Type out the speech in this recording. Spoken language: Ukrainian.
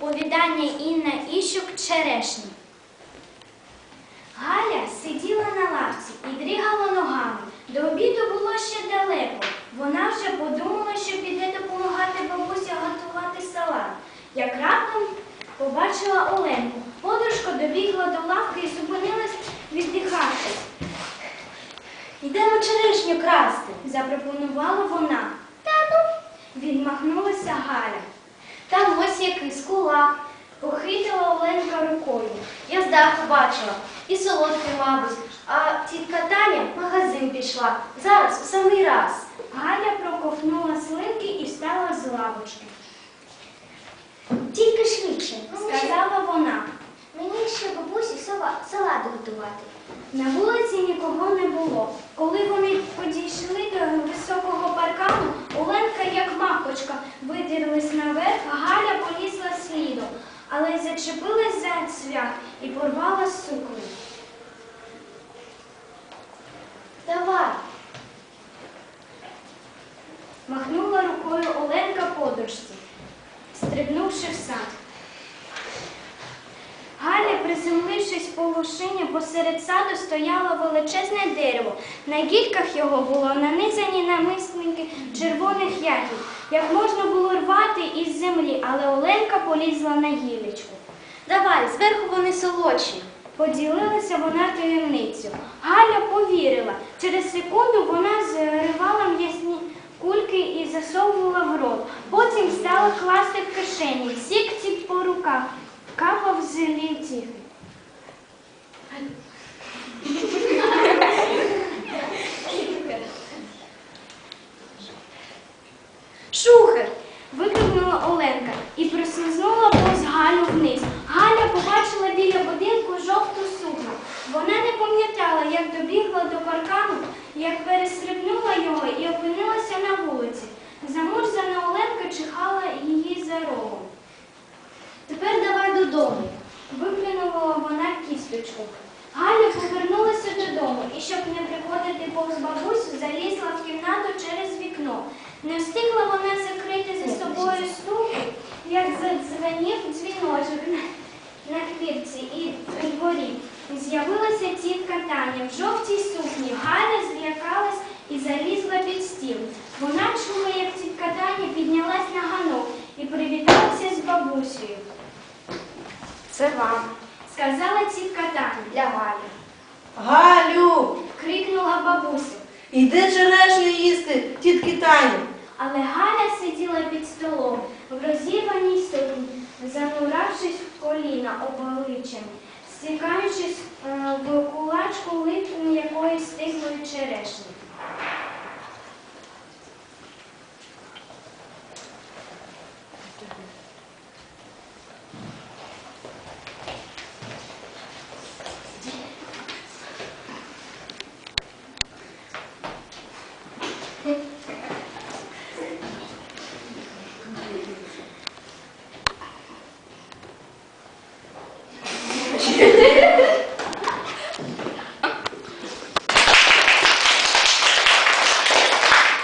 Оповідання Інна Іщук Черешні. Галя сиділа на лавці і дрігала ногами. До обіду було ще далеко. Вона вже подумала, що піде допомагати бабусі готувати салат. Як раптом побачила Оленку. Подружка добігла до лавки і зупинилась віддихати. Йдемо черешню красти, запропонувала вона. Та ну, відмахнулася Галя. Там ось якийсь кулак. Похитила Оленка рукою. Я здалеку бачила. І солодкий, мабуть. А тітка Таня в магазин пішла. Зараз у самий раз. Галя проковтнула слинки і встала з лавочки. Тільки швидше. Сказала вона. Мені ще бабусі салат готувати. На вулиці нікого не було. Коли вони підійшли до високого паркану, Оленка, як мавпочка, видірлась наверх, а Галя полізла слідом, але й зачепилась за цвях і порвала сукню. Давай. Махнула рукою Оленка подорожці, стрибнувши в сад. Галя, приземлившись по лушині, посеред саду стояло величезне дерево. На гільках його було нанизані намисники червоних ягід. Як можна було рвати із землі, але Оленка полізла на гілечку. Давай, зверху вони солодші. Поділилася вона таємницю. Галя повірила. Через секунду вона зривала м'ясні кульки і засовувала в рот. Потім стала класти в кишені. Сік ці по руках, капав з лівців. Шухер! викрикнула Оленка і прослизнула повз Галю вниз. Галя побачила біля будинку жовту сукню. Вона не пам'ятала, як добігла до паркану, як перестрибнула його і опинилася на вулиці. Замурзана Оленка чихала її за рогом. Тепер давай додому. Виклюнула вона кісточку. Галя повернулася додому і, щоб не приходити повз бабусю, залізла в кімнату через вікно. Не встигла вона закрити за собою стук, як задзвенів дзвіночок на, на хвірці і у дворі. З'явилася тітка Таня в жовтій сукні. Галя злякалась і залізла під стіл. Вона чула, як тітка Таня піднялась на ганок і привіталася з бабусею. Це вам. Сказала тітка Таня. Для Галі. Галю, Крикнула бабуся. іди черешню їсти, тітки Тані. Але Галя сиділа під столом в розірваній сукні, зануравшись в коліна обличчям, стікаючись е, в кулачку липні якоїсь стиглої черешні. Thank.